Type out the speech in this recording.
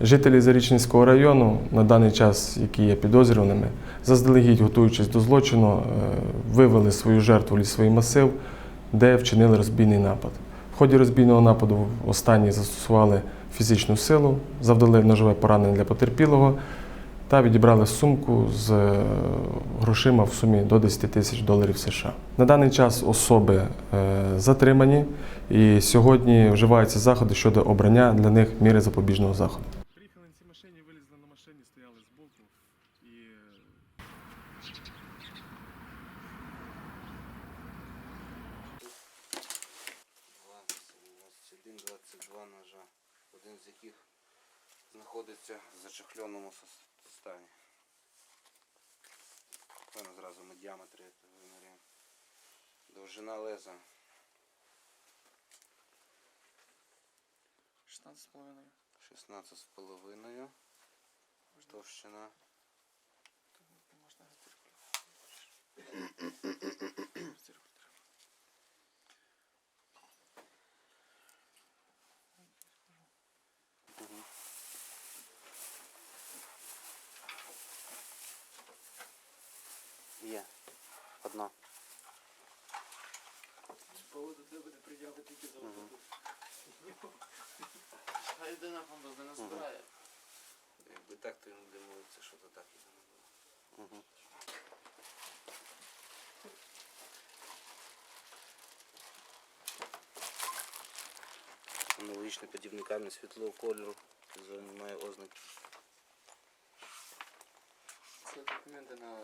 Жителі Зарічненського району на даний час, які є підозрюваними, заздалегідь готуючись до злочину, е, вивели свою жертву лісовий масив, де вчинили розбійний напад. В ході розбійного нападу останні застосували фізичну силу, завдали ножове поранення для потерпілого та відібрали сумку з е, грошима в сумі до 10 тисяч доларів США. На даний час особи е, затримані, і сьогодні вживаються заходи щодо обрання для них міри запобіжного заходу. 22 ножа, один з яких знаходиться в зачехленому стані. Певно, зразу ми діаметри виміряємо. Довжина леза 16,5. 16 з половиною. Товщина Можна є. Одна. Поводу тебе буде приділяти тільки за А єдина фонда не збирає. Якби так, то він димується, що то так і не було. Угу. Аналогічне подібниками світлого кольору, має ознаки. Це документи на